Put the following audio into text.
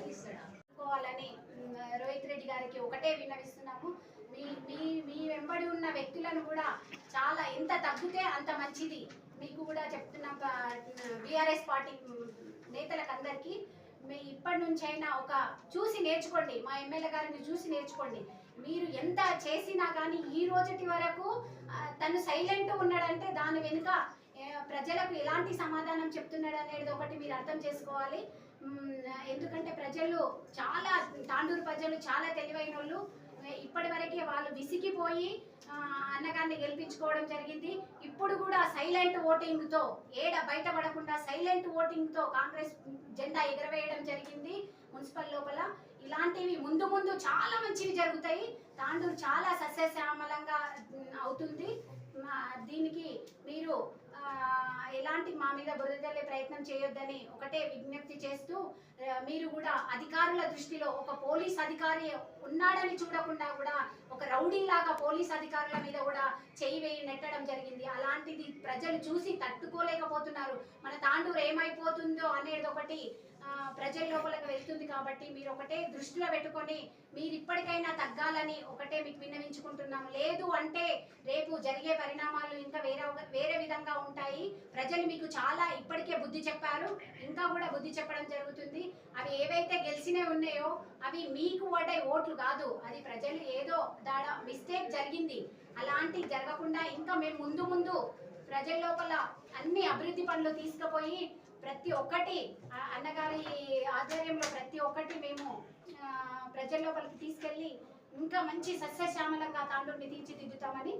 తీసుకోవాలని రోహిత్ రెడ్డి గారికి ఒకటే విన్నవిస్తున్నాము. మీ మీ మీ వెంబడి ఉన్న వ్యక్తులను కూడా చాలా ఎంత తగ్గితే అంత మంచిది. మీకు కూడా చెప్తున్నా బీఆర్ఎస్ పార్టీ నేతలకు అందరికీ మీ ఇప్పటి నుంచి అయినా ఒక చూసి నేర్చుకోండి. మా ఎమ్మెల్యే గారిని చూసి నేర్చుకోండి. మీరు ఎంత చేసినా కానీ ఈ రోజుటి వరకు తను సైలెంట్ ఉన్నాడంటే దాని వెనుక ప్రజలకు ఎలాంటి సమాధానం చెప్తున్నాడు అనేది ఒకటి మీరు అర్థం చేసుకోవాలి. ఎందుకంటే ప్రజలు చాలా తాండూరు ప్రజలు చాలా తెలివైన వాళ్ళు ఇప్పటి వరకే వాళ్ళు విసిగిపోయి అన్నగారిని గెలిపించుకోవడం జరిగింది. ఇప్పుడు కూడా సైలెంట్ ఓటింగ్తో ఏడ బయటపడకుండా సైలెంట్ ఓటింగ్తో కాంగ్రెస్ జెండా ఎగరవేయడం జరిగింది మున్సిపల్ లోపల. ఇలాంటివి ముందు ముందు చాలా మంచివి జరుగుతాయి. తాండూరు చాలా సస్యశ్యామలంగా అవుతుంది. దీనికి మీరు ఎలాంటి మా మీద బురదల్లే ప్రయత్నం చేయొద్దని ఒకటే విజ్ఞప్తి చేస్తూ మీరు కూడా అధికారుల దృష్టిలో ఒక పోలీస్ అధికారి ఉన్నాడని చూడకుండా కూడా ఒక రౌడీ లాగా పోలీస్ అధికారుల మీద కూడా చేయి వేయి నెట్టడం జరిగింది. అలాంటిది ప్రజలు చూసి తట్టుకోలేకపోతే మన ఏమైపోతుందో అనేది ఒకటి ప్రజల లోపలికి వెళ్తుంది కాబట్టి మీరు ఒకటే దృష్టిలో పెట్టుకొని మీరు ఇప్పటికైనా తగ్గాలని ఒకటే మీకు విన్నవించుకుంటున్నాం. లేదు అంటే రేపు జరిగే పరిణామాలు ఇంకా వేరే వేరే విధంగా ఉంటాయి. ప్రజలు మీకు చాలా ఇప్పటికే బుద్ధి చెప్పారు. ఇంకా కూడా బుద్ధి చెప్పడం జరుగుతుంది. అవి ఏవైతే గెలిచినవి ఉన్నాయో అవి మీకు పడే ఓట్లు కాదు. అది ప్రజలు ఏదో దాడ మిస్టేక్ జరిగింది. అలాంటి జరగకుండా ఇంకా మేము ముందు ముందు ప్రజల లోపల అన్ని అభివృద్ధి పనులు తీసుకుపోయి ప్రతి ఒక్కటి అన్నగారి ఆధ్వర్యంలో ప్రతి ఒక్కటి మేము ప్రజల లోపలికి తీసుకెళ్ళి ఇంకా మంచి సస్యశ్యామలంగా తాండూరిని తీర్చిదిద్దుతామని